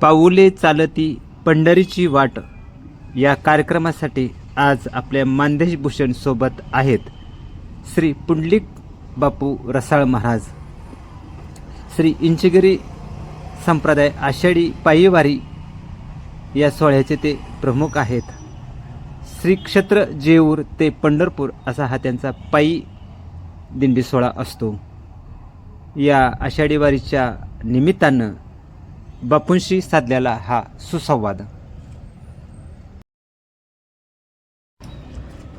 पाऊले चालती पंढरीची वाट. या कार्यक्रमासाठी आज आपल्या मानदेश भूषण सोबत आहेत श्री पुंडलिक बापू रसाळ महाराज श्री इंचगिरी संप्रदाय आषाढी पायीवारी या सोहळ्याचे ते प्रमुख आहेत. श्री क्षेत्र जेऊर ते पंढरपूर असा हा त्यांचा पायी दिंडी सोहळा असतो. या आषाढी वारीच्या निमित्तानं बापूंशी साधलेला हा सुसंवाद.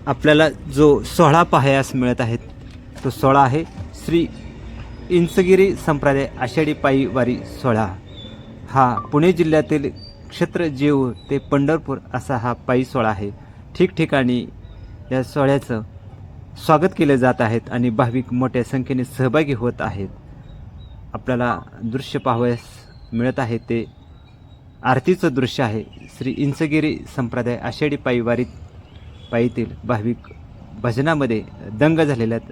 आपल्याला जो सोहळा पाहायस मिळत आहेत तो सोहळा आहे श्री इंचगिरी संप्रदाय आषाढी पायी वारी सोहळा. हा पुणे जिल्ह्यातील क्षेत्र जेऊर ते पंढरपूर असा हा पायी सोहळा आहे. ठिकठिकाणी या सोहळ्याचं स्वागत केले जात आहेत आणि भाविक मोठ्या संख्येने सहभागी होत आहेत. आपल्याला दृश्य पाहावयास मिळत आहे ते आरतीचं दृश्य आहे. श्री इंचगिरी संप्रदाय आषाढी पायी वारीत पायीतील भाविक भजनामध्ये दंग झालेल्यात.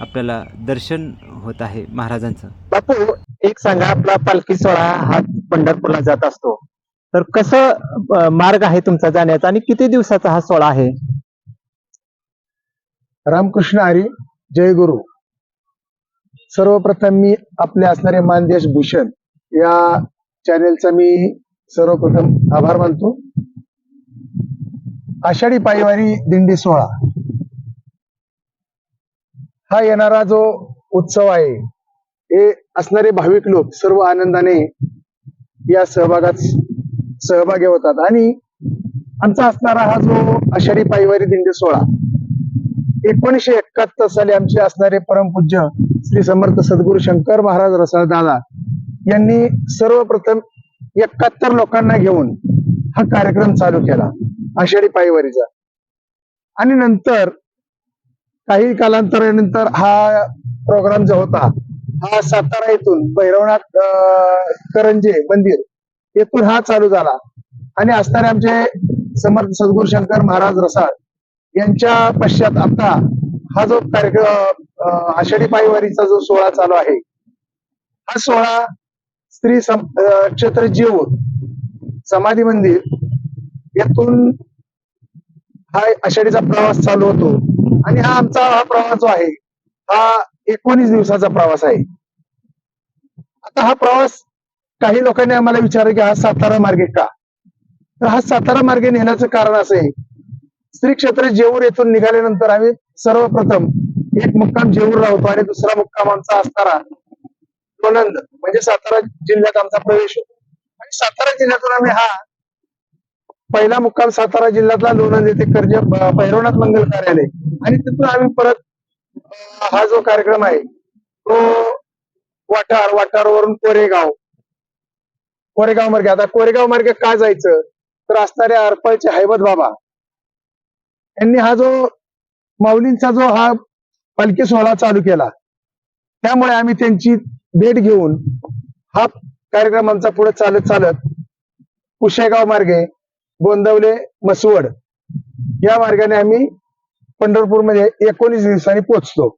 आपल्याला दर्शन होत आहे महाराजांचं. बापू एक सांगा आपला पालखी सोहळा हा पंढरपूरला जात असतो. तर कसं मार्ग आहे तुमचा जाण्याचा आणि किती दिवसाचा हा सोहळा आहे? रामकृष्ण हरी जय गुरु. सर्वप्रथम मी आपले असणारे मानदेश भूषण या चॅनेलचा मी सर्वप्रथम आभार मानतो. आषाढी पायवारी दिंडी सोहळा. हा येणारा जो उत्सव आहे हे असणारे भाविक लोक सर्व आनंदाने या सहभागात सहभागी होतात. आणि आमचा असणारा हा जो आषाढी पायवारी दिंडी सोहळा एकोणीशे एकाहत्तर साली आमचे असणारे परमपूज्य श्री समर्थ सद्गुरू शंकर महाराज रसाळ दादा यांनी सर्वप्रथम एकाहत्तर लोकांना घेऊन हा कार्यक्रम चालू केला आषाढी पायवारीचा. आणि नंतर काही कालांतरानंतर हा प्रोग्राम जो होता हा सातारा येथून भैरवनाथ करंजे मंदिर येथून हा चालू झाला. आणि असणारे आमचे समर्थ सद्गुरू शंकर महाराज रसाळ यांच्या पश्चात आता हा जो कार्यक्रम आषाढी पायवारीचा जो सोहळा चालू आहे हा सोहळा स्त्री क्षेत्र जीव समाधी मंदिर यातून हा आषाढीचा प्रवास चालू होतो. आणि हा आमचा हा प्रवास जो आहे हा एकोणीस दिवसाचा प्रवास आहे. आता हा प्रवास काही लोकांनी आम्हाला विचारलं की हा सातारा मार्गे का? तर हा सातारा मार्गे नेण्याचं कारण असं आहे श्री क्षेत्र जेऊर येथून निघाल्यानंतर आम्ही सर्वप्रथम एक मुक्काम जेऊर राहतो आणि दुसरा मुक्काम आमचा असणारा लोणंद म्हणजे सातारा जिल्ह्यात आमचा प्रवेश होतो. आणि सातारा जिल्ह्यातून आम्ही हा पहिला मुक्काम सातारा जिल्ह्यातला लोणंद येथे कर्ज भैरवनाथ मंगल कार्यालय. आणि तिथून आम्ही परत हा जो कार्यक्रम आहे तो वाटार वाटारवरून कोरेगाव कोरेगाव मार्गे. आता कोरेगाव मार्गे का जायचं? तर असणाऱ्या अर्पळचे हैबत बाबा यांनी हा जो माऊलींचा जो हा पालखी सोहळा चालू केला त्यामुळे आम्ही त्यांची भेट घेऊन हा कार्यक्रम आमचा पुढे चालत चालत कुशेगाव मार्गे गोंदवले मसवड या मार्गाने आम्ही पंढरपूरमध्ये एकोणीस दिवसांनी पोहोचतो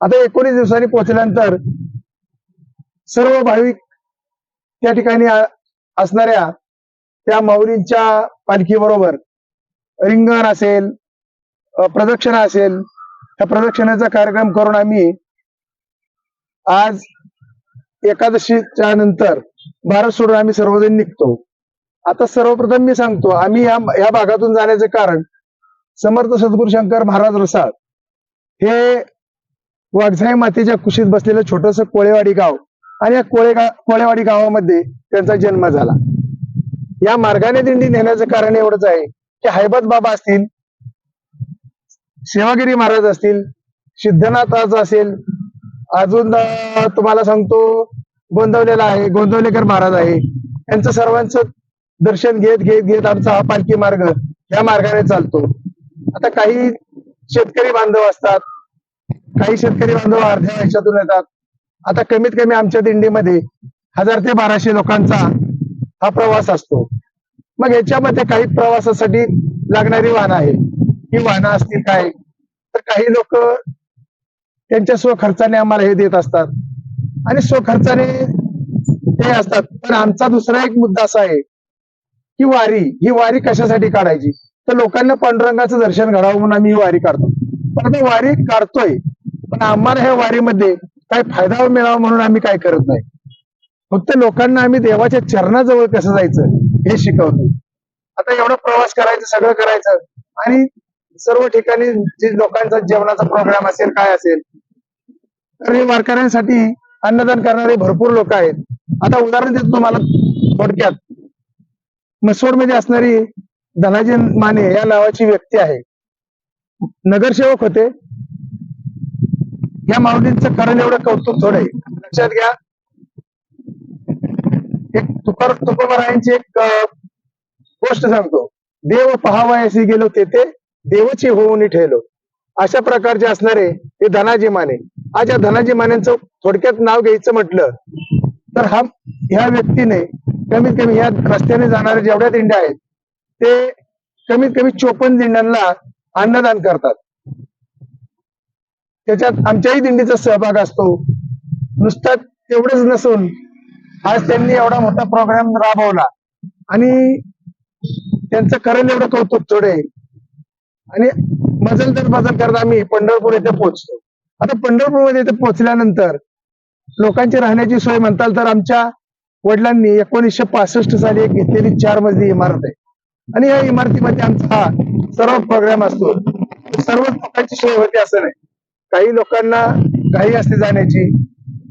आता एकोणीस दिवसांनी पोहोचल्यानंतर सर्व भाविक त्या ठिकाणी असणाऱ्या त्या माऊलींच्या पालखी बरोबर रिंगण असेल प्रदक्षिणा असेल त्या प्रदक्षिणाचा कार्यक्रम करून आम्ही आज एकादशीच्या नंतर भारत सोडून आम्ही सर्वजण निघतो. आता सर्वप्रथम मी सांगतो आम्ही या या भागातून जाण्याचे कारण समर्थ सद्गुरु शंकर महाराज रसाळ हे वाघसाई मातेच्या कुशीत बसलेलं छोटस कोळेवाडी गाव आणि या कोळेगा कोळेवाडी गावामध्ये त्यांचा जन्म झाला. या मार्गाने दिंडी नेण्याचं कारण एवढंच आहे की हैबत बाबा असतील सेवागिरी महाराज असतील सिद्धनाथाचं असेल अजून तुम्हाला सांगतो गोंदवलेला आहे गोंदवलेकर महाराज आहे. यांचं सर्वांचं दर्शन घेत घेत घेत आमचा हा पालखी मार्ग या मार्गाने चालतो. आता काही शेतकरी बांधव असतात काही शेतकरी बांधव अर्ध्या वर्षातून येतात. आता कमीत कमी आमच्या दिंडीमध्ये हजार ते बाराशे लोकांचा हा प्रवास असतो. मग याच्यामध्ये काही प्रवासासाठी लागणारी वाहनं आहे ही वाहनं असतील काय तर काही लोक त्यांच्या स्वखर्चाने आम्हाला हे देत असतात. आणि स्वखर्चाने ते असतात. पण आमचा दुसरा एक मुद्दा असा आहे की वारी ही वारी कशासाठी काढायची? तर लोकांना पांडुरंगाचं दर्शन घडावं म्हणून आम्ही ही वारी काढतो. पण आम्ही वारी काढतोय पण आम्हाला ह्या वारीमध्ये काय फायदा मिळावा म्हणून आम्ही काय करत नाही. फक्त लोकांना आम्ही देवाच्या चरणाजवळ कसं जायचं हे शिकवतो आता एवढा प्रवास करायचं सगळं करायचं आणि सर्व ठिकाणी जे लोकांचा जेवणाचा प्रोग्राम असेल काय असेल तर हे वारकऱ्यांसाठी अन्नदान करणारे भरपूर लोक आहेत. आता उदाहरण देतो तुम्हाला थोडक्यात. मसोडमध्ये असणारी धनाजी माने या नावाची व्यक्ती आहे. नगरसेवक होते. या माऊलींचं कारण एवढं कौतुक थोडं आहे. लक्षात घ्या. एक तुकार तुकोबारायांची एक गोष्ट सांगतो. देव पहावयासी गेलो तेथे देवची होऊन ठेवलो अशा प्रकारचे असणारे हे धनाजी माने. आज या धनाजी मानेंचं थोडक्यात नाव घ्यायचं म्हटलं तर हा ह्या व्यक्तीने कमीत कमी ह्या रस्त्याने जाणाऱ्या जेवढ्या दिंड्या आहेत ते कमीत कमी चोपन्न दिंड्यांना अन्नदान करतात. त्याच्यात आमच्याही दिंडीचा सहभाग असतो. नुसतं तेवढंच नसून आज त्यांनी एवढा मोठा प्रोग्राम राबवला. आणि त्यांचं करेल एवढं कौतुक थोडे. आणि मजल तर मजल करत आम्ही पंढरपूर येथे पोहोचतो. आता पंढरपूरमध्ये इथे पोहोचल्यानंतर लोकांची राहण्याची सोय म्हणताल तर आमच्या वडिलांनी एकोणीसशे पासष्ट साली एक घेतलेली चार मजली इमारत आहे. आणि या इमारतीमध्ये आमचा हा सर्व प्रोग्राम असतो. सर्व लोकांची सोय होते असं नाही. काही लोकांना घाई असते जाण्याची.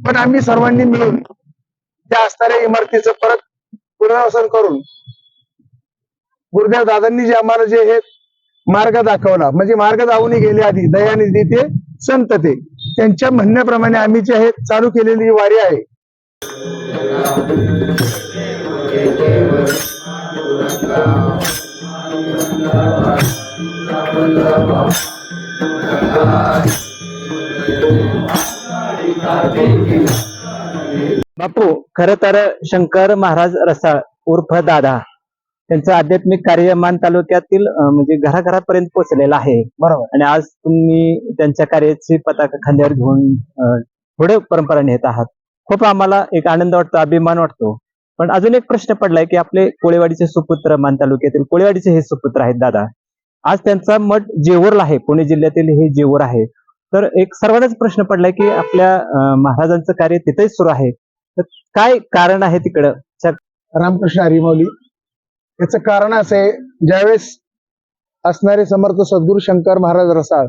पण आम्ही सर्वांनी मिळून त्या असणाऱ्या इमारतीचं परत पुनर्वसन करून गुरुदेव दादांनी जे आम्हाला जे हे मार्ग दाखवला म्हणजे मार्ग जाऊनही गेले आधी दयानिधी ते संत ते. त्यांच्या म्हणण्याप्रमाणे आम्ही जे आहे चालू केलेली वारी आहे. बापू खर तर शंकर महाराज रसाळ उर्फ दादा. त्यांचं आध्यात्मिक कार्य मान तालुक्यातील म्हणजे घराघरापर्यंत पोहोचलेलं आहे. बरोबर. आणि आज तुम्ही त्यांच्या कार्याची पताका खांद्यावर घेऊन पुढे परंपरा नेत आहात. खूप आम्हाला एक आनंद वाटतो अभिमान वाटतो. पण अजून एक प्रश्न पडलाय की आपले कोळेवाडीचे सुपुत्र मान तालुक्यातील कोळेवाडीचे हे सुपुत्र आहेत दादा. आज त्यांचा मठ जेऊरला आहे पुणे जिल्ह्यातील हे जेऊर आहे. तर एक सर्वांनाच प्रश्न पडलाय की आपल्या महाराजांचं कार्य तिथेच सुरू आहे. तर काय कारण आहे तिकडं? रामकृष्ण हरिमौली याचं कारण असं आहे ज्यावेळेस असणारे समर्थ सद्गुरु शंकर महाराज रसाळ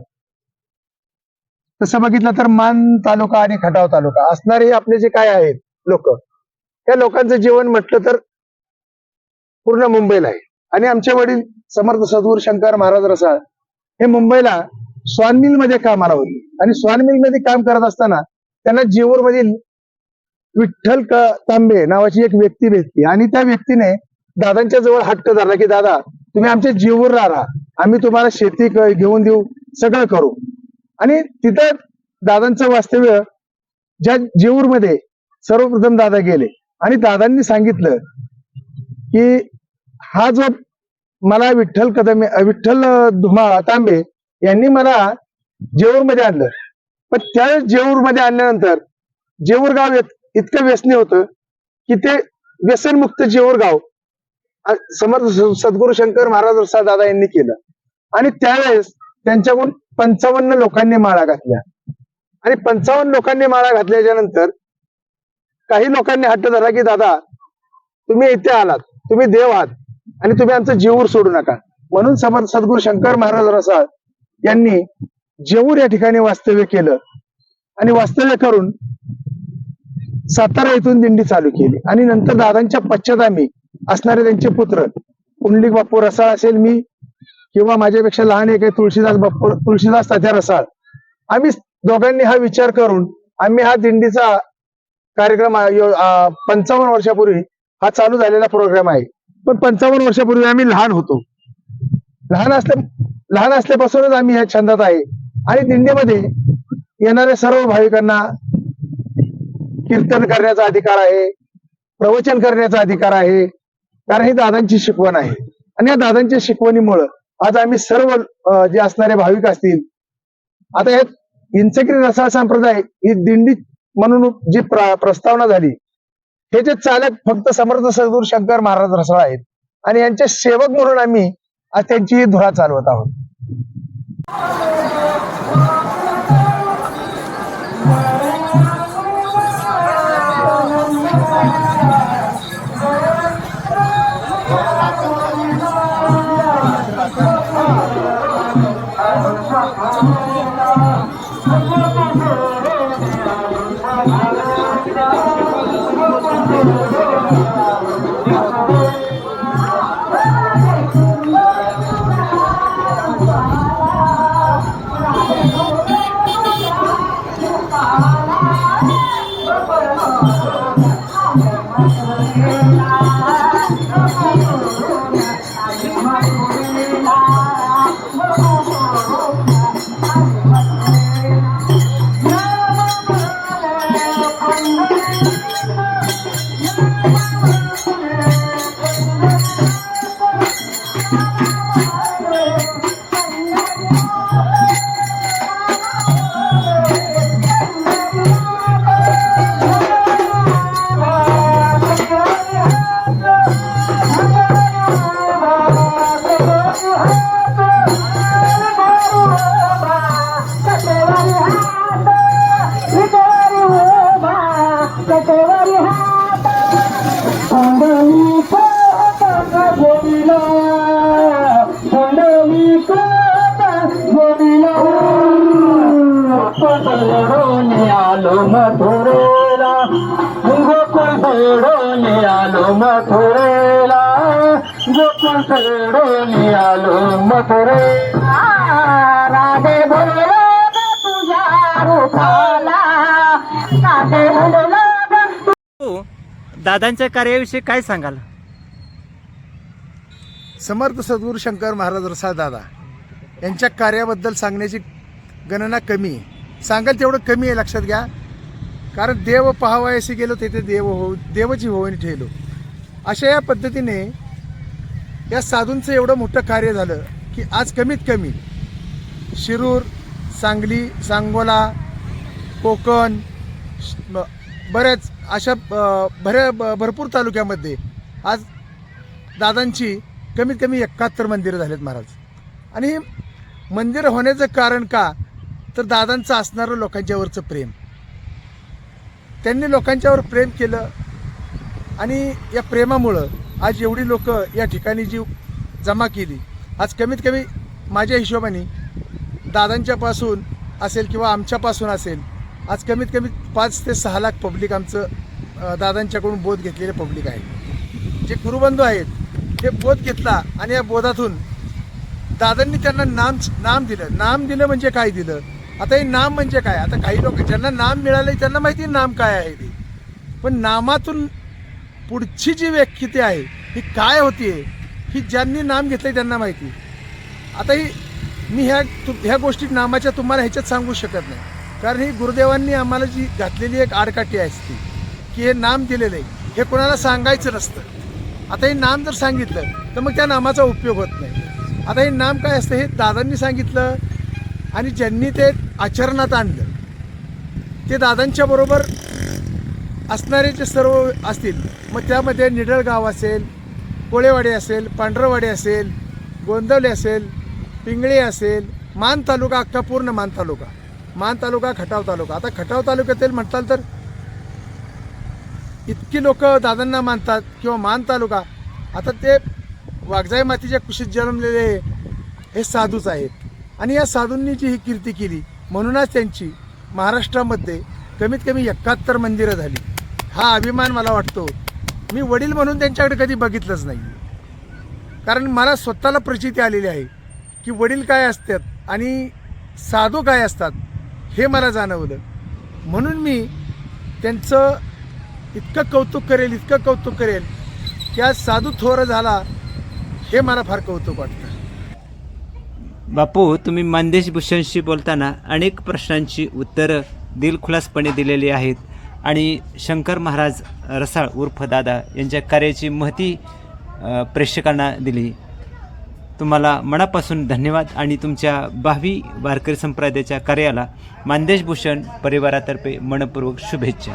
तसं बघितलं तर मान तालुका आणि खटाव तालुका असणारे आपले जे काय आहेत लोक त्या लोकांचं जीवन म्हटलं तर पूर्ण मुंबईला आहे. आणि आमचे वडील समर्थ सद्गुरु शंकर महाराज रसाळ हे मुंबईला स्वान मिलमध्ये कामाला होते. आणि स्वान मिलमध्ये काम करत असताना त्यांना जीवूर मधील विठ्ठल तांबे नावाची एक व्यक्ती भेटली. आणि त्या व्यक्तीने दादांच्या जवळ हट्ट धरला की दादा तुम्ही आमच्या जीवर राहा. आम्ही तुम्हाला शेती घेऊन देऊ सगळं करू. आणि तिथं दादांचं वास्तव्य ज्या जेऊरमध्ये सर्वप्रथम दादा गेले. आणि दादांनी सांगितलं की हा जो मला विठ्ठल कदम विठ्ठल धुमाळ तांबे यांनी मला जेऊरमध्ये आणलं. पण त्या जेऊरमध्ये आणल्यानंतर जेऊर गाव इतकं व्यसनी होतं की ते व्यसनमुक्त जेऊर गाव समर्थ सद्गुरु शंकर महाराज प्रसाद दादा यांनी केलं. आणि त्यावेळेस त्यांच्याकडून पंचावन्न लोकांनी माळा घातल्या. आणि पंचावन्न लोकांनी माळा घातल्याच्या नंतर काही लोकांनी हट्ट धरला की दादा तुम्ही इथे आलात. तुम्ही देव आहात. आणि तुम्ही आमचं जेऊर सोडू नका. म्हणून समर्थ सद्गुरु शंकर महाराज रसाळ यांनी जेऊर या ठिकाणी वास्तव्य केलं. आणि वास्तव्य करून सातारा येथून दिंडी चालू केली. आणि नंतर दादांच्या पश्चातामी असणारे त्यांचे पुत्र. पुंडलिक बाप्पू रसाळ असेल मी किंवा माझ्यापेक्षा लहान एक आहे तुळशीदास बाप्पू तुळशीदास तात्या रसाळ. आम्ही दोघांनी हा विचार करून आम्ही हा दिंडीचा कार्यक्रम पंचावन्न वर्षापूर्वी हा चालू झालेला प्रोग्राम आहे. पण पंचावन्न वर्षापूर्वी आम्ही लहान होतो. लहान असल्या लहान असल्यापासूनच आम्ही ह्या छंदात आहे. आणि दिंडीमध्ये येणाऱ्या सर्व भाविकांना कीर्तन करण्याचा अधिकार आहे प्रवचन करण्याचा अधिकार आहे. कारण ही दादांची शिकवण आहे. आणि या दादांच्या शिकवणीमुळं आज आम्ही सर्व जे असणारे भाविक असतील आता यात इंचगिरी रसाळ संप्रदाय ही दिंडी म्हणून जी प्र- प्रस्तावना झाली हे जे चालक फक्त समर्थ सदूर शंकर महाराज रसाळ आहेत. आणि यांचे सेवक म्हणून आम्ही आज त्यांची ही धुरा चालवत आहोत. आलो मथुरेला. गोकुल सोडून आलो मथुरेला. सोडून आलो मथुरे राधे बोललो तुझ्या रूपाला राधे बोललो दादांच्या कार्याविषयी काय सांगाल? समर्थ सद्गुरू शंकर महाराज रसाळ दादा यांच्या कार्याबद्दल सांगण्याची गणना कमी आहे. सांगाल तेवढं कमी आहे लक्षात घ्या. कारण देव पहावयाशी गेलो तेथे देव हो देवची होऊन ठेवलो अशा या पद्धतीने या साधूंचं एवढं मोठं कार्य झालं की आज कमीत कमी शिरूर सांगली सांगोला कोकण बऱ्याच अशा बऱ्या ब- भरपूर तालुक्यामध्ये आज दादांची कमीत कमी एकाहत्तर मंदिरं झालेत महाराज. आणि मंदिर होण्याचं कारण का? तर दादांचं असणारं लोकांच्यावरचं प्रेम. त्यांनी लोकांच्यावर प्रेम केलं आणि या प्रेमामुळं आज एवढी लोक या ठिकाणी जी जमा केली आज कमीत कमी माझ्या हिशोबाने दादांच्यापासून असेल किंवा आमच्यापासून असेल आज कमीत कमी पाच ते सहा लाख पब्लिक आमचं दादांच्याकडून बोध घेतलेले पब्लिक आहे. जे गुरुबंधू आहेत ते बोध घेतला आणि या बोधातून दादांनी त्यांना नाम नाम दिलं. नाम दिलं म्हणजे काय दिलं? आता हे नाम म्हणजे काय? आता काही लोक ज्यांना नाम मिळालं त्यांना माहिती नाम काय आहे ते. पण नामातून पुढची जी व्यक्ती आहे ही काय होतीये ही ज्यांनी नाम घेतलंय त्यांना माहिती. आता ही मी ह्या ह्या गोष्टी नामाच्या तुम्हाला ह्याच्यात सांगू शकत नाही. कारण ही गुरुदेवांनी आम्हाला जी घातलेली एक आडकाठी असते की हे नाम दिलेलं आहे हे कोणाला सांगायचं नसतं. आता हे नाम जर सांगितलं तर मग त्या नामाचा उपयोग होत नाही. आता हे नाम काय असतं हे दादांनी सांगितलं आणि ज्यांनी ते आचरणात आणलं ते दादांच्या बरोबर असणारे जे सर्व असतील मग त्यामध्ये निडळगाव असेल कोळेवाडी असेल पांढरवाडी असेल गोंदवले असेल पिंगळे असेल मान तालुका अख्खा पूर्ण मान तालुका. मान तालुका खटाव तालुका. आता खटाव तालुक्यातील म्हटलं तर इतकी लोक दादांना मानतात किंवा मान तालुका. आता ते वाघजाई मातीच्या कुशीत जन्मलेले हे साधूच आहेत. आणि या साधूंनी जी ही कीर्ती केली म्हणूनच त्यांची महाराष्ट्रामध्ये कमीत कमी एकाहत्तर मंदिरं झाली. हा अभिमान मला वाटतो. मी वडील म्हणून त्यांच्याकडे कधी बघितलंच नाही. कारण मला स्वतःला प्रचिती आलेली आहे की वडील काय असतात आणि साधू काय असतात हे मला जाणवलं. म्हणून मी त्यांचं इतकं कौतुक करेल इतकं कौतुक करेल की आज साधू थोर झाला हे मला फार कौतुक वाटतं. बापू तुम्ही मानदेश भूषणशी बोलताना अनेक प्रश्नांची उत्तरं दिलखुलासपणे दिलेली आहेत. आणि शंकर महाराज रसाळ उर्फ दादा यांच्या कार्याची महती प्रेक्षकांना दिली. तुम्हाला मनापासून धन्यवाद आणि तुमच्या भावी वारकरी संप्रदायाच्या कार्याला मानदेश भूषण परिवारातर्फे मनपूर्वक शुभेच्छा.